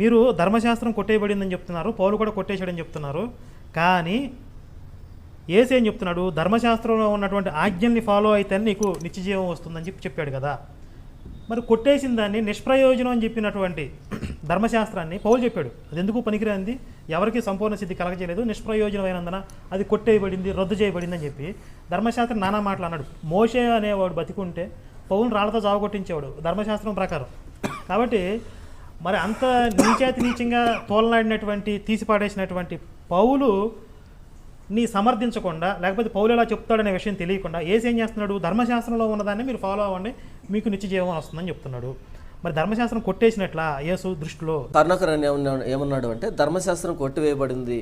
మీరు ధర్మశాస్త్రం కొట్టేయబడిందని చెప్తున్నారు పౌలు కూడా కొట్టేశాడని చెప్తున్నారు. కానీ ఏసు ఏం చెప్తున్నాడు? ధర్మశాస్త్రంలో ఉన్నటువంటి ఆజ్ఞల్ని ఫాలో అయితే నీకు నిత్యజీవం వస్తుందని చెప్పి చెప్పాడు కదా. మరి కొట్టేసిన దాన్ని నిష్ప్రయోజనం అని చెప్పినటువంటి ధర్మశాస్త్రాన్ని పౌలు చెప్పాడు. అది ఎందుకు పనికిరాంది ఎవరికి సంపూర్ణ సిద్ధి కలగజేయలేదు నిష్ప్రయోజనమైనందున అది కొట్టేయబడింది రద్దు చేయబడింది అని చెప్పి ధర్మశాస్త్రం నానా మాటలు అన్నాడు. మోషే అనేవాడు బతికుంటే పౌలు రాళ్ళతో జావగొట్టించేవాడు ధర్మశాస్త్రం ప్రకారం. కాబట్టి మరి అంత నీచాతి నీచంగా తోలనాడినటువంటి తీసిపాడేసినటువంటి పౌలు నీ సమర్థించకుండా లేకపోతే పౌలు ఎలా చెప్తాడనే విషయం తెలియకుండా ఏసేం ఏం చేస్తున్నాడు ధర్మశాస్త్రంలో ఉన్నదాన్ని మీరు ఫాలో అవ్వండి మీకు నిత్య జీవం వస్తుందని చెప్తున్నాడు. మరి ధర్మశాస్త్రం కొట్టేసినట్లా యేసు దృష్టిలో? కర్ణకరణ్ ఏమన్నాడు అంటే ధర్మశాస్త్రం కొట్టివేయబడింది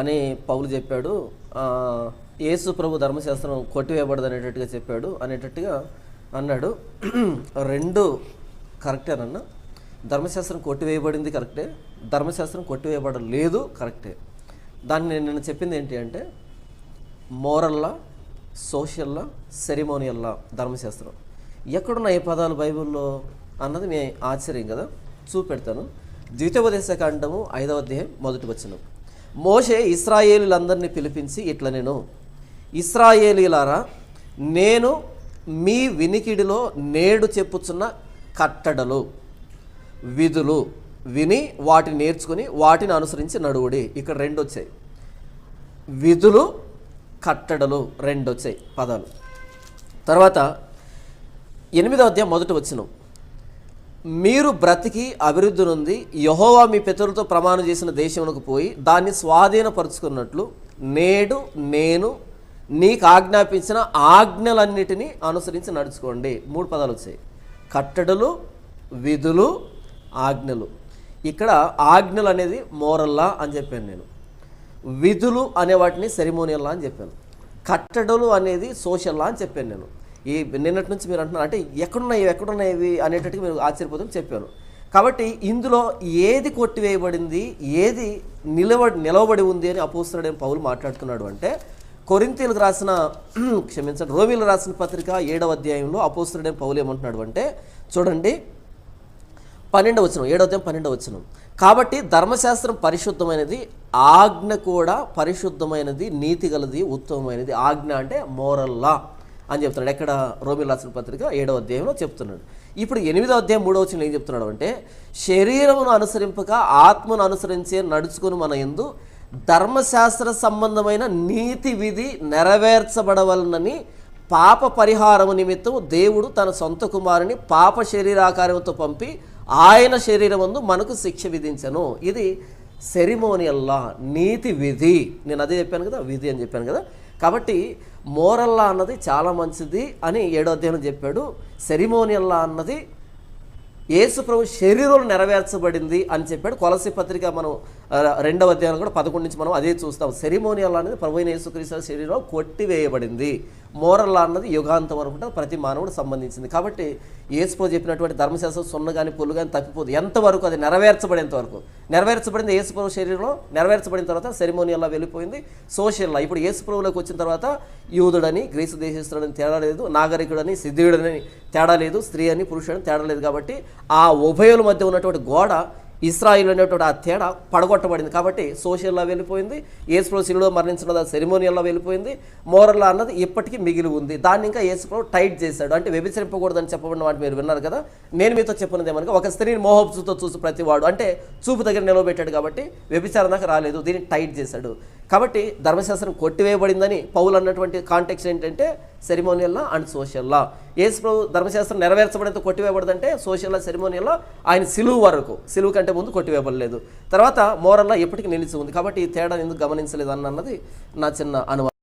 అని పౌలు చెప్పాడు. యేసు ప్రభు ధర్మశాస్త్రం కొట్టివేయబడదు అనేటట్టుగా చెప్పాడు అనేటట్టుగా అన్నాడు. రెండు కరెక్టేనన్నా? ధర్మశాస్త్రం కొట్టివేయబడింది కరెక్టే ధర్మశాస్త్రం కొట్టివేయబడలేదు కరెక్టే. దాన్ని నేను నిన్న చెప్పింది ఏంటి అంటే మోరల్లా సోషల్లా సెరిమోనియల్లా ధర్మశాస్త్రం. ఎక్కడున్న ఈ పదాలు బైబిల్లో అన్నది మీ ఆశ్చర్యం కదా? చూపెడతాను. ద్వితోపదేశ కాండము ఐదవ అధ్యాయం మొదటి వచ్చిన మోషే ఇస్రాయేలీలందరినీ పిలిపించి ఇట్లా నేను ఇస్రాయేలీలారా నేను మీ వినికిడిలో నేడు చెప్పుచున్న కట్టడలు విధులు విని వాటిని నేర్చుకుని వాటిని అనుసరించి నడువుడి. ఇక్కడ రెండు వచ్చాయి విధులు కట్టడలు రెండు వచ్చాయి పదాలు. తర్వాత ఎనిమిదో అధ్యాయం మొదటి వచ్చిన మీరు బ్రతికి అభివృద్ధి నుండి యహోవా మీ పితరులతో ప్రమాణం చేసిన దేశమునకు పోయి దాన్ని స్వాధీనపరుచుకున్నట్లు నేడు నేను నీకు ఆజ్ఞాపించిన ఆజ్ఞలన్నిటినీ అనుసరించి నడుచుకోండి. మూడు పదాలు వచ్చాయి. కట్టడలు విధులు ఆజ్ఞలు. ఇక్కడ ఆజ్ఞలు అనేది మోరల్లా అని చెప్పాను నేను. విధులు అనే వాటిని సెరిమోనియల్లా అని చెప్పాను. కట్టడలు అనేది సోషల్లా అని చెప్పాను నేను. ఈ నిన్నటి నుంచి మీరు అంటున్నారు అంటే ఎక్కడున్నాయి ఎక్కడున్నాయి ఇవి అనేటట్టుగా మీరు ఆశ్చర్యపోతుంది చెప్పాను. కాబట్టి ఇందులో ఏది కొట్టివేయబడింది ఏది నిలవ నిలవబడి ఉంది అని అపోస్తుడైన పౌలు మాట్లాడుతున్నాడు అంటే కొరింతీలకు రాసిన క్షమించండి రోమిలు రాసిన పత్రిక ఏడవ అధ్యాయంలో అపోస్తుడైన పౌలు ఏమంటున్నాడు అంటే చూడండి పన్నెండవ వచనం ఏడవ అధ్యాయం పన్నెండవ వచనం. కాబట్టి ధర్మశాస్త్రం పరిశుద్ధమైనది ఆజ్ఞ కూడా పరిశుద్ధమైనది నీతి గలది ఉత్తమమైనది. ఆజ్ఞ అంటే మోరల్లా అని చెప్తున్నాడు. ఎక్కడ? రోమిల్ రాసిన పత్రిక ఏడవ అధ్యాయంలో చెప్తున్నాడు. ఇప్పుడు ఎనిమిదో అధ్యాయం మూడవ వచనం ఏం చెప్తున్నాడు అంటే శరీరమును అనుసరింపక ఆత్మను అనుసరించే నడుచుకుని మన ఎందు ధర్మశాస్త్ర సంబంధమైన నీతి విధి నెరవేర్చబడవలనని పాప పరిహారము నిమిత్తం దేవుడు తన సొంత కుమారుని పాప శరీరాకారంతో పంపి ఆయన శరీరమందు మనకు శిక్ష విధించను. ఇది సెరిమోనియల్లా నీతి విధి. నేను అదే చెప్పాను కదా విధి అని చెప్పాను కదా. కాబట్టి మోరల్లా అన్నది చాలా మంచిది అని ఏడో అధ్యయనం చెప్పాడు. సెరిమోనియల్లా అన్నది యేసు ప్రభు శరీరం నెరవేర్చబడింది అని చెప్పాడు. కొలసి పత్రిక మనం రెండవ అధ్యాయం కూడా పదకొండు నుంచి మనం అదే చూస్తాం. సెరిమోనియల్ అనేది ప్రభు యేసుక్రీస్తు శరీరం కొట్టివేయబడింది. మోరల్ అన్నది యుగాంతం వరకు ప్రతి మానవుడు సంబంధించింది. కాబట్టి ఏసుప్రభు చెప్పినటువంటి ధర్మశాస్త్రం సున్న కానీ పుల్లు కానీ తప్పిపోదు. ఎంతవరకు అది నెరవేర్చబడేంత వరకు. నెరవేర్చబడింది ఏసుప్రభు శరీరంలో నెరవేర్చబడిన తర్వాత సెరిమోనియల్లా వెళ్ళిపోయింది. సోషల్లా ఇప్పుడు ఏసుప్రభులోకి వచ్చిన తర్వాత యూదుడని గ్రీసు దేశస్తుడని తేడా లేదు. నాగరికుడని సిద్ధుడని తేడా లేదు. స్త్రీ అని పురుషుడని తేడా లేదు. కాబట్టి ఆ ఉభయుల మధ్య ఉన్నటువంటి గోడ ఇస్రాయిల్ అనేటువంటి ఆ తేడా పడగొట్టబడింది. కాబట్టి సోషల్లా వెళ్ళిపోయింది ఏసుప్రో శిలులో మరణించిన సెరిమోనియల్లా వెళ్ళిపోయింది మోరల్లా అన్నది ఇప్పటికీ మిగిలి ఉంది. దాన్ని ఇంకా ఏసుప్రో టైట్ చేశాడు. అంటే వ్యభిచరింపకూడదని చెప్పబడిన వాటి మీరు విన్నారు కదా? నేను మీతో చెప్పినది ఏమనగా ఒక స్త్రీని మోహపుతో చూసి ప్రతివాడు అంటే చూపు దగ్గర నిలవబెట్టాడు కాబట్టి వ్యభిచారం దాకా రాలేదు దీన్ని టైట్ చేశాడు. కాబట్టి ధర్మశాస్త్రం కొట్టివేయబడిందని పౌలు అన్నటువంటి కాంటెక్స్ ఏంటంటే సెరిమోనియల్లా అండ్ సోషల్లా. ప్రభు ధర్మశాస్త్రం నెరవేర్చబడినంత కొట్టివేయబడదంటే సోషల్ సెరిమోనీలో ఆయన సిలువు వరకు సిలువు కంటే ముందు కొట్టివేయబడలేదు. తర్వాత మోరల్లా ఎప్పటికీ నిలిచి ఉంది. కాబట్టి ఈ తేడా ఎందుకు గమనించలేదు అన్నది నా చిన్న అనుమానం.